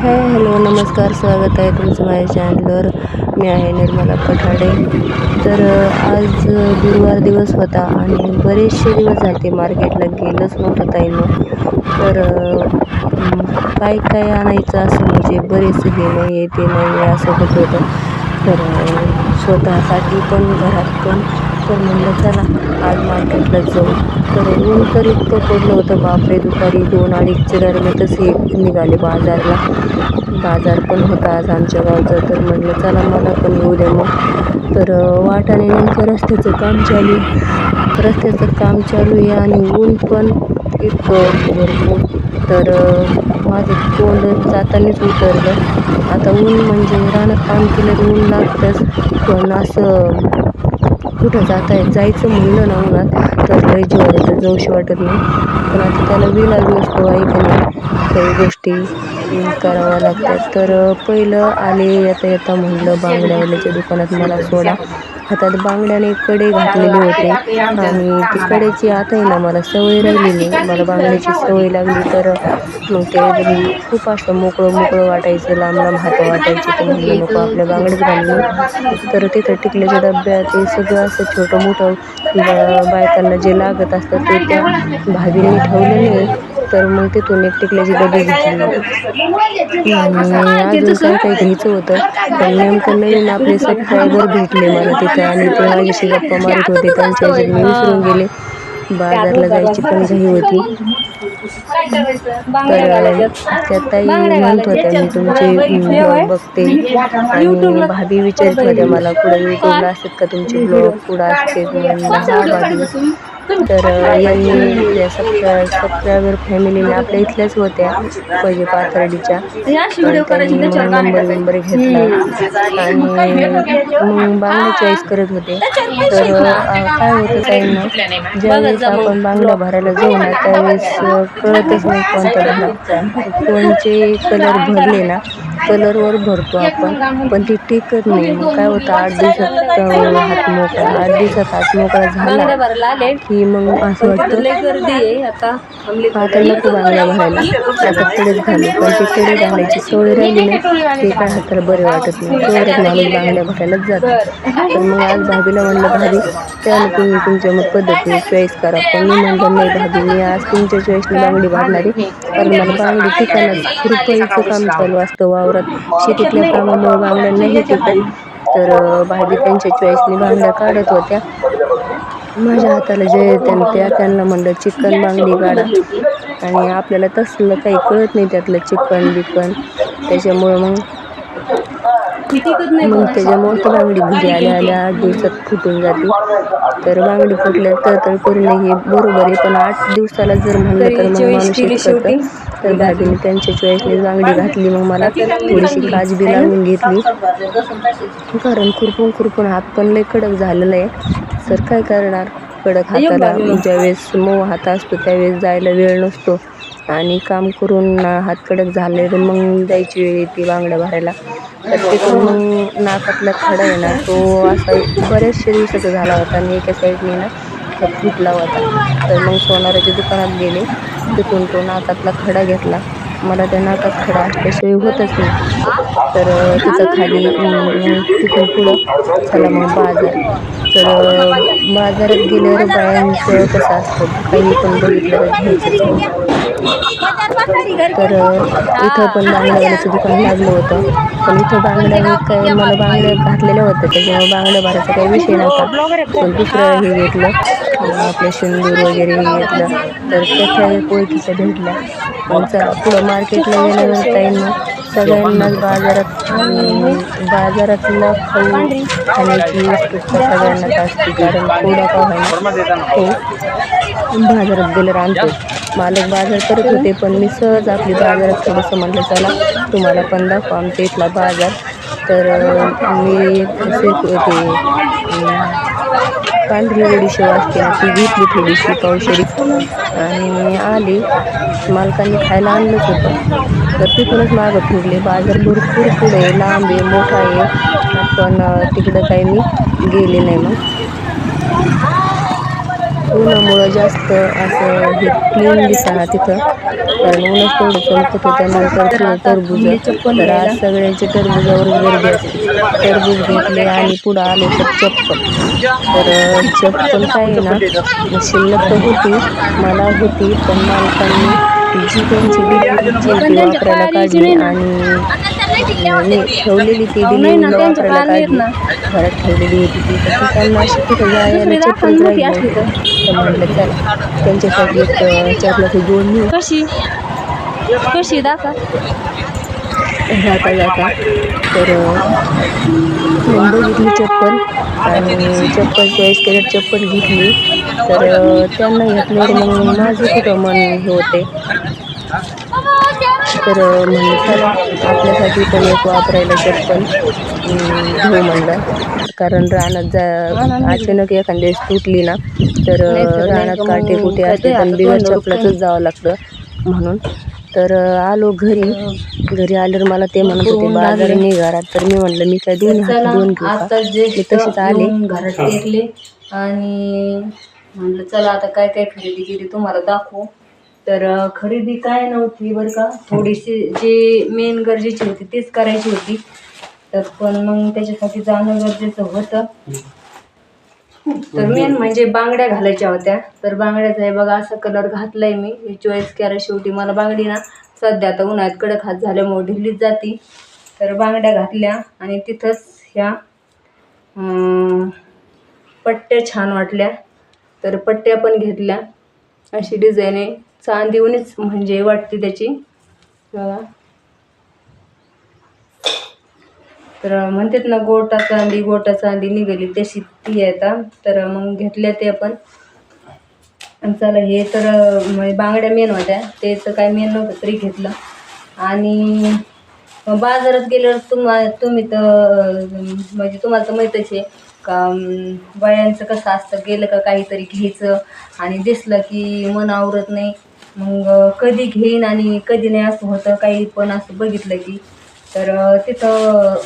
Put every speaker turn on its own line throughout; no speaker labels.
Hi hello नमस्कार स्वागत आहे तुमचं माझ्या चॅनलवर मी आहे निर्मला पठाडे. तर आज गुरुवार दिवस होता आणि बरेचसे दिवस झाले मार्केटला गेलंच नव्हतं ताईनं. तर काय काय आणायचं असं म्हणजे बरेच हे नाही आहे ते नाही आहे असं होत होतं. तर स्वतःसाठी पण घरात पण. तर म्हणलं चला आज मार्केटला जाऊ. तर ऊन तर इतकं पडलं होतं बापरे दुपारी दोन अडीचच्या दरम्यान हे निघाले बाजारला. बाजार पण होता आज आमच्या गावचा तर म्हटलं चला मला पण येऊ द्या मग. तर वाटाने नेमकं रस्त्याचं काम चालू आहे. रस्त्याचं काम चालू आहे आणि ऊन पण इतकं भरपूर. तर माझं तोंड जातानीच उतरलं. आता ऊन म्हणजे रानात काम केलं तर ऊन लागतंच. पण असं कुठं जाता येत जायचं म्हणलं ना उन्हात तर लय जीवावर येतं जाऊशी वाटत नाही. पण आता त्याला विलाज नसतो आहे नाही काही गोष्टी कराव्या लागतात. तर पहिलं आले येता येता म्हणलं बांगड्यावाल्याच्या दुकानात मला सोडा. हातात बांगड्याने कडे घातलेले होते. आणि ती कडेची आता आहे ना मला सवय राहिली नाही मला बांगड्याची सवय लागली तर मग ते खूप असं मोकळं मोकळं वाटायचं लांब लांब हात वाटायचे. तर म्हणलं नको आपल्या बांगड्यात घालून तर तिथं टिकल्याच्या डब्यात ते सगळं असं छोटं मोठं बायकांना जे लागत असतं ते त्या भाभींनी ठेवलेले तर मग तिथून एक टिकल्याची डबी घेतली आणि अजून काय काय घ्यायचं होतं? पण नेमकं नवीन आपले सबस्क्रायबर भेटले मला तिथं आणि ते माझ्याशी गप्पा मारत होते. त्यांच्या मी विसरून गेले. बाजारला जायची पण घाई होती. तर त्या ताई म्हणत होत्या मी तुमचे बघते. आणि भाभी विचारत होत्या मला कुठं यूट्यूबला असतात का तुमचे ब्लॉग कुठं असते? हा भाभी तर यांनी सबस्क्राय सबस्क्रायबर फॅमिलीने आपल्या इथल्याच होत्या पहिले पाथर्डीच्या. नंबर बिंबर घेतला. आणि मग बांगडा चॉईस करत होते. तर काय होतं ताईंना ज्यावेळेस आपण बांगडा भरायला जाऊ ना त्यावेळेस कळतच नाही कोणता भरा कोणचे कलर भरले ना कलरवर भरतो आपण. पण ते टिकत नाही. काय होतं आठ दिवसात हात मोकळा आठ दिवसात हात मोकळा झाला. की मग असं वाटतं.
गर्दी आहे आता.
आता नको बांगड्या भरायला आता कडेच घालू पण ते कडे घालायची सवय राहिली नाही. ते काय हाताला बरे वाटत नाही. तेवढ्यात माणूस बांगड्या भरायलाच जातो. तर मग आज भाभीला म्हणलं भाभी त्याला तुम्ही तुमच्या मग पद्धतीने चॉईस करा. पण मी म्हणलं नाही भाभी मी आज तुमच्या चॉईसने बांगडी भरणार. कारण मला बांगडी ठिकाणात रुपयाचं काम चालू असतं वावरात. शेतीतल्या कामामुळे बांगड्या नाही टिकत. तर भाभी त्यांच्या चॉईसने बांगड्या काढत होत्या. माझ्या हाताला जे येते त्या त्यांना म्हणलं चिकन बांगडी काढा. आणि आपल्याला तसलं काही कळत नाही त्यातलं चिकन बिकन. त्याच्यामुळं मग मग त्याच्यामुळं तर बांगडी घरी आल्या आल्या आठ दिवसात फुटून जाते. तर बांगडी फुटल्या तर तर करून हे बरोबर आहे. पण आठ दिवसाला जर म्हणलं तर मग माणूस तर भाभीने त्यांच्या चॉईसने बांगडी घातली मग मला थोडीशी काजबी लावून घेतली. कारण खुरपून खुरपून हात पण लय कडक झालेला आहे. तर काय करणार? कडक हाताला ज्यावेळेस मऊ हात असतो त्यावेळेस जायला वेळ नसतो. आणि काम करून हातकडक झाले तर मग जायची वेळ येते बांगड्या भरायला. तर तिथून मग नाकातला खडा आहे ना तो असा बऱ्याचशा दिवसाचा झाला होता आणि एका साईडने ना फुटला होता. तर मग सोनाराच्या दुकानात गेले. तिथून तो नाकातला खडा घेतला. मला त्या नाकात खडा असल्याशिवाय होतच नाही. तर तिचं तिथं खाली तिथून पुढं चला मग बाजार. तर बाजारात गेल्यावर बायांचं कसं असतं? काही पण बघितलं घ्यायचं तर इथं पण बांगड्याचं दुकान लागलं होतं. पण इथं बांगड्या काय मला बांगड्या घातलेल्या होत्या त्याच्यामुळे बांगड्या भरायचा काही विषय नव्हता. पण दुसरं हे घेतलं आपलं शेंदूर वगैरे हे घेतलं. तर त्याच्या एक ओळखीच्या भेटल्या. पण पुढं मार्केटला गेल्यावर ताईंना सगळ्यांनाच बाजारात बाजारातलं खाऊ खाण्याची उत्सुकता सगळ्यांनाच असते कारण थोडा का होईना हो बाजारात गेल्यावर आणतो मालक बाजार करत होते पण मी सहज आपली बाजारात थोडंसं म्हटलं चला तुम्हाला पण दाखवा आमच्या इथला बाजार. तर मी कसे ते अं, पांढरी बडीशेव असते ती घेतली थोडीशी पावशेरी. आणि आली. मालकांनी खायला आणलंच होतं. तर तिथूनच मागं फिरले. बाजार भरपूर पुढे आहे, लांब आहे मोठा आहे. पण तिकडं काही मी गेले नाही मग. उन्हामुळं जास्त असं हे क्लीन दिसा तिथं. कारण ऊनच तेवढं चमकत होतं त्यानंतर टरबूज. तर आज सगळ्यांचे टरबुजावर गर्दी असते. टरबूज घेतले आणि पुढं आले तर चप्पल. तर चप्पल काय ना शिल्लक तर होती मला होती पण मालकांनी जी त्यांची वापरायला काढली आणि नाही ठेवलेली ती दिलेली वापरायला काढली. घरात ठेवलेली होती ती. तर ती त्यांना अशी कुठं जायला चप्पल राहिली. तर. म्हटलं चला त्यांच्यासाठी एक चपलाची दोन नेऊ
कशी? कशी दाखवा.
जाता जाता. तर मग बघितली चप्पल. आणि चप्पल चॉईस केलं चप्पल घेतली. तर त्यांना घेतल्यावर मग माझं कुठं मन हे होते. तर म्हणलं चला आपल्यासाठी पण एक वापरायला चप्पल घेऊ म्हणलं. कारण रानात जा अचानक एखाद्या वेळेस तुटली ना तर रानात काटे कुठे असते पण बिगर चपलाचंच जावं लागतं म्हणून. तर आलो घरी. घरी आल्यावर मला ते म्हणत होते बाजार निघारात तर मी म्हणलं मी काय दोन दोन मी तसेच आले.
घरात आणि म्हणलं चला आता काय काय खरेदी केली तुम्हाला दाखवू. तर खरेदी काय नव्हती बरं का? थोडीशी जे मेन गरजेची होती तीच करायची होती. तर पण मग त्याच्यासाठी जाणं गरजेचं होतं. तर मेन म्हणजे बांगड्या घालायच्या होत्या. तर बांगड्याचा आहे बघा असा कलर घातलाय मी. मी चॉईस केला शेवटी मला बांगडी ना सध्या आता उन्हाळ्यात कडक हात झाल्यामुळे ढिल्लीच जाती. तर बांगड्या घातल्या आणि तिथंच ह्या पट्ट्या छान वाटल्या. तर पट्ट्या पण घेतल्या. अशी डिझाईन आहे. चांदीवूनच म्हणजे वाटते त्याची. बघा. तर म्हणतात ना गोटा चांदी गोटा चांदी निघाली. तशी ती आहे आता. तर मग घेतल्या ते आपण. आणि चला हे तर म्हणजे बांगड्या मेन होत्या. त्याचं काय मेन नव्हतं तरी घेतलं. आणि बाजारात गेल्यावर तुम्हा तुम्ही तर म्हणजे तुम्हाला तर माहीतच आहे का बायांचं कसं असतं गेलं का काहीतरी घ्यायचं आणि दिसलं की मन आवरत नाही. मग कधी घेईन आणि कधी नाही असं होतं. काही पण असं बघितलं की. तर तिथं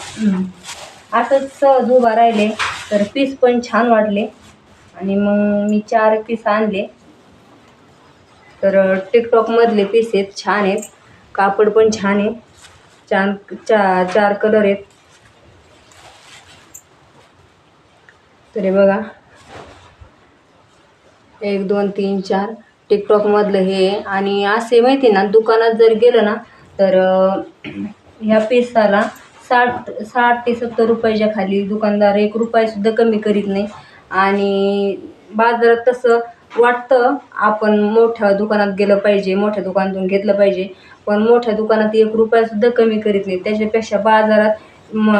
असंच सहज उभा राहिले. तर पीस पण छान वाटले. आणि मग मी चार पीस आणले. तर टिकटॉकमधले पीस आहेत छान आहेत. कापड पण छान आहे. छान चा चार कलर आहेत. तरी बघा. एक दोन तीन चार. टिकटॉकमधलं हे. आणि असे माहिती आहे ना दुकानात जर गेलं ना तर ह्या पिसाला साठ साठ ते सत्तर रुपयाच्या खाली दुकानदार एक रुपयासुद्धा कमी करीत नाही. आणि बाजारात तसं वाटतं आपण मोठ्या दुकानात गेलं पाहिजे मोठ्या दुकानातून घेतलं पाहिजे पण मोठ्या दुकानात एक रुपयासुद्धा कमी करीत नाही. त्याच्यापेक्षा बाजारात म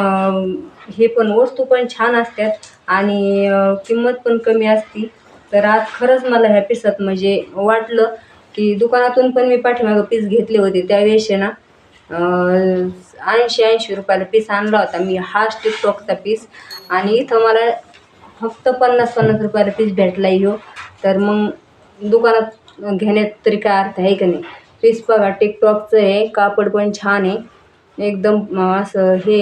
हे पण वस्तू पण छान असतात आणि किंमत पण कमी असती. तर आज खरंच मला ह्या पिसात म्हणजे वाटलं की दुकानातून पण मी पाठीमागं पीस घेतले होते त्यावेळेस ना. ऐंशी ऐंशी रुपयाला पीस आणला होता मी हा टिकटॉकचा पीस. आणि इथं मला फक्त पन्नास पन्नास रुपयाला पीस भेटला हो तर मग दुकानात घेण्यात तरी काय अर्थ आहे का नाही? पीस बघा टिकटॉकचं आहे कापड पण छान आहे. एकदम असं हे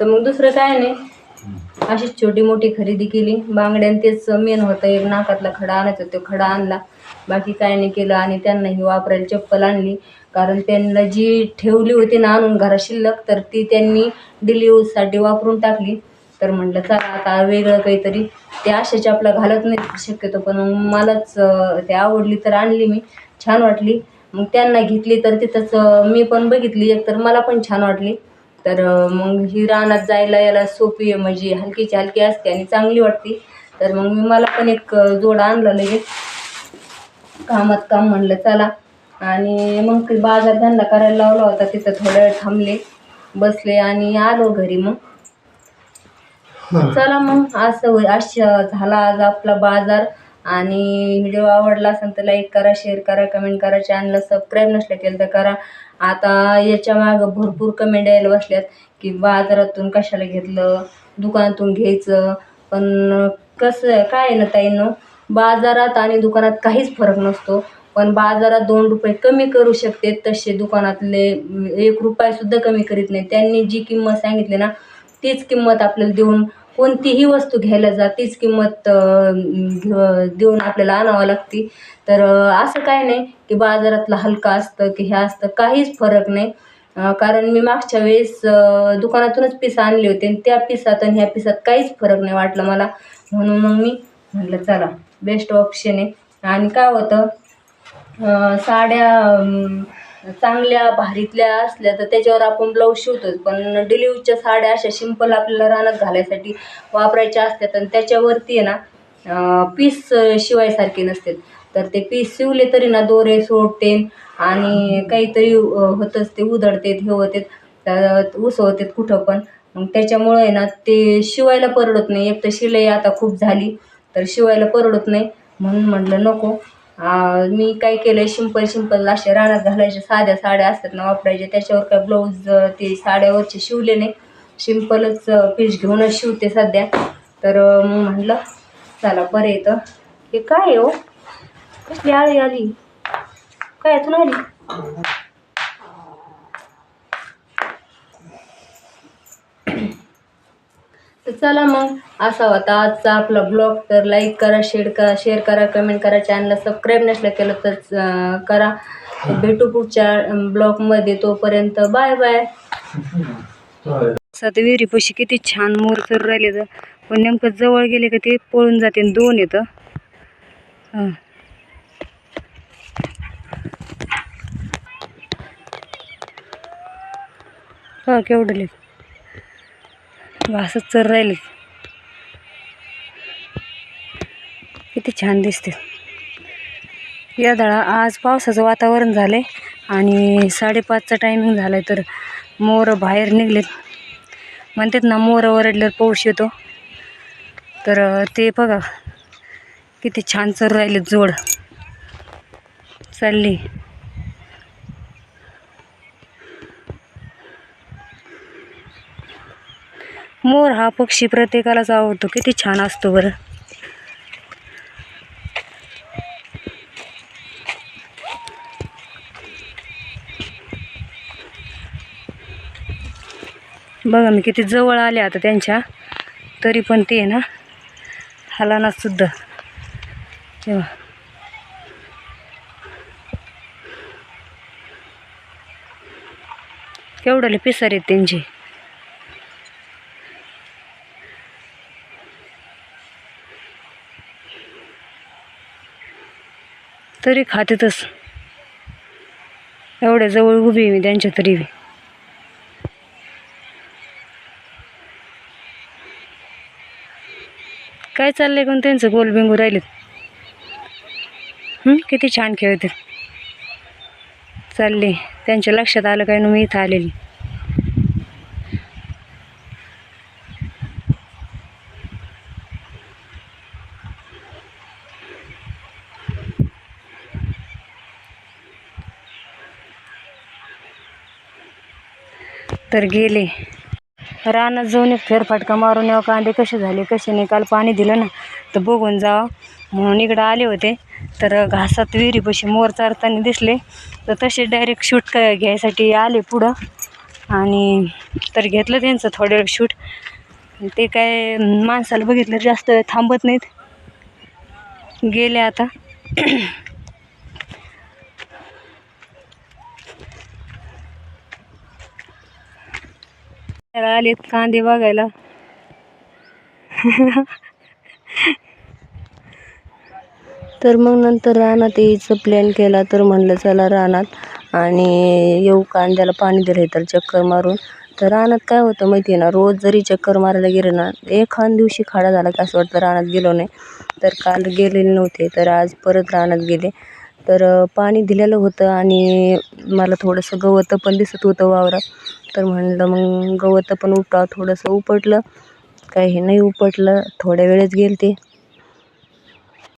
तर मग दुसरं काय नाही. अशीच छोटी मोठी खरेदी केली. बांगड्यान तेच मेन होतं. एक नाकातला खडा आणायचा तो खडा आणला. बाकी काय नाही केलं आणि त्यांना ही वापरायला चप्पल आणली. कारण त्यांना जी ठेवली होती ना आणून घरात शिल्लक तर ती त्यांनी डेली वापरून टाकली. तर म्हटलं चला आता वेगळं काहीतरी. ते अशा चपला घालत नाही शक्यतो पण मलाच ते आवडली तर आणली मी. छान वाटली. मग त्यांना घेतली तर तिथंच मी पण बघितली. एक तर मला पण छान वाटली. तर मग ही रानात जायला याला सोपी आहे म्हणजे हलकीची हलकी असते आणि चांगली वाटते. तर मग मी मला पण एक जोड आणलं लगेच. कामात काम म्हणलं चला. आणि मग ते बाजार धंदा करायला लावला होता तिथं थोडा वेळ थांबले बसले आणि आलो घरी मग. चला मग असं अशा झाला आज आपला बाजार. आणि व्हिडिओ आवडला असेल तर लाईक करा शेअर करा कमेंट करा. चॅनलला सबस्क्राईब नसलं केलं तर करा. आता याच्या मागं भरपूर कमेंट यायला बसल्यात की बाजारातून कशाला घेतलं दुकानातून घ्यायचं. पण कसं काय आहे ना ताईंनो बाजारात आणि दुकानात काहीच फरक नसतो. पण बाजारात दोन रुपये कमी करू शकते तसे दुकानातले एक रुपयासुद्धा कमी करीत नाही. त्यांनी जी किंमत सांगितली ना तीच किंमत आपल्याला देऊन कोणतीही वस्तू घ्यायला जा तीच किंमत देऊन आपल्याला आणावं लागते. तर असं काय नाही की बाजारातलं हलका असतं की हे असतं काहीच फरक नाही. कारण मी मागच्या वेळेस दुकानातूनच पीस आणले होते आणि त्या पिसात आणि ह्या पिसात काहीच फरक नाही वाटला मला. म्हणून मग मी म्हटलं चला बेस्ट ऑप्शन आहे. आणि काय होतं साड्या चांगल्या भारीतल्या असल्या तर त्याच्यावर आपण ब्लाऊज शिवतोच. पण डिलिव्हरीच्या साड्या अशा सिंपल आपल्याला रानात घालायसाठी वापरायच्या असतात आणि त्याच्यावरती आहे ना पीस शिवायसारखे नसतात. तर ते पीस शिवले तरी ना दोरे सोडते आणि काहीतरी होतंच ते उधळतेत हे होतेत उसवतात कुठं पण. मग त्याच्यामुळे आहे ना ते शिवायला परवडत नाही. एक तर शिलाई आता खूप झाली तर शिवायला परवडत नाही. म्हणून म्हटलं नको. मी काय केलं सिंपल सिंपल असे रानात घालायचे साध्या साड्या असतात ना वापरायच्या त्याच्यावर काय ब्लाऊज ते साड्यावरचे शिवले नाही. सिंपलच पीस घेऊनच शिवते सध्या. तर मग म्हटलं चला बरं येतं हे काय आहे हो? कसली आळी आली? काय यातून आली? तर चला मग असा होता आजचा आपला ब्लॉग तर लाईक करा शेअर करा शेअर करा कमेंट करा. चॅनलला सबस्क्राईब नसलं केलं तर करा. भेटू पुढच्या ब्लॉगमध्ये तोपर्यंत बाय बाय सात विहिरीपाशी किती छान मोर तर राहिले तर पण नेमकं जवळ गेले का ते पळून जाते आणि दोन येतं. हां. हा केवढले असंच चर राहिले किती छान दिसते या दळा आज पावसाचं वातावरण झालंय आणि साडेपाचचा टायमिंग झालाय तर मोर बाहेर निघलेत. म्हणतात ना मोर ओरडल्यावर पाऊस येतो. तर ते बघा किती छान चर राहिलेत जोड. चालली. मोर हा पक्षी प्रत्येकालाच आवडतो. किती छान असतो बरं. बघा मी किती जवळ आले आता त्यांच्या. तरी पण ते ना हलाना सुद्धा. तेव्हा. केवढ्याला पिसार आहेत त्यांची. तरी खातेतच. एवढ्या जवळ उभी आहे मी त्यांच्या तरी बी. काय चाललंय कोण त्यांचं गोल बिंगू राहिलेत? किती छान खेळते चालले. त्यांच्या लक्षात आलं काय ना मी इथं आलेली. तर गेले. रानात जाऊन एक फेरफटका मारून यावं. कांदे कसे झाले कसे नाही काल पाणी दिलं ना तर बघून जावं. म्हणून इकडं आले होते. तर घासात विहिरीपाशी मोर चारताना दिसले. तर तसे डायरेक्ट शूट क घ्यायसाठी आले पुढं. आणि तर घेतलं त्यांचं थोड्या वेळ शूट ते काय माणसाला बघितलं जास्त वेळ थांबत नाहीत. गेले आता. आलेत कांदे बघायला. तर मग नंतर रानात यायचं प्लॅन केला तर म्हणलं चला रानात आणि येऊ कांद्याला पाणी दिलं तर चक्कर मारून. तर रानात काय होतं माहिती आहे ना रोज जरी चक्कर मारायला गेलं ना एखाद दिवशी खाडा झाला की असं वाटतं रानात गेलो नाही. तर काल गेलेले नव्हते तर आज परत रानात गेले. तर पाणी दिलेलं होतं आणि मला थोडंसं गवतं पण दिसत होतं वावरात. तर म्हणलं मग गवत पण उपटावं थोडंसं उपटलं. काही हे नाही उपटलं थोड्या वेळेच गेलते.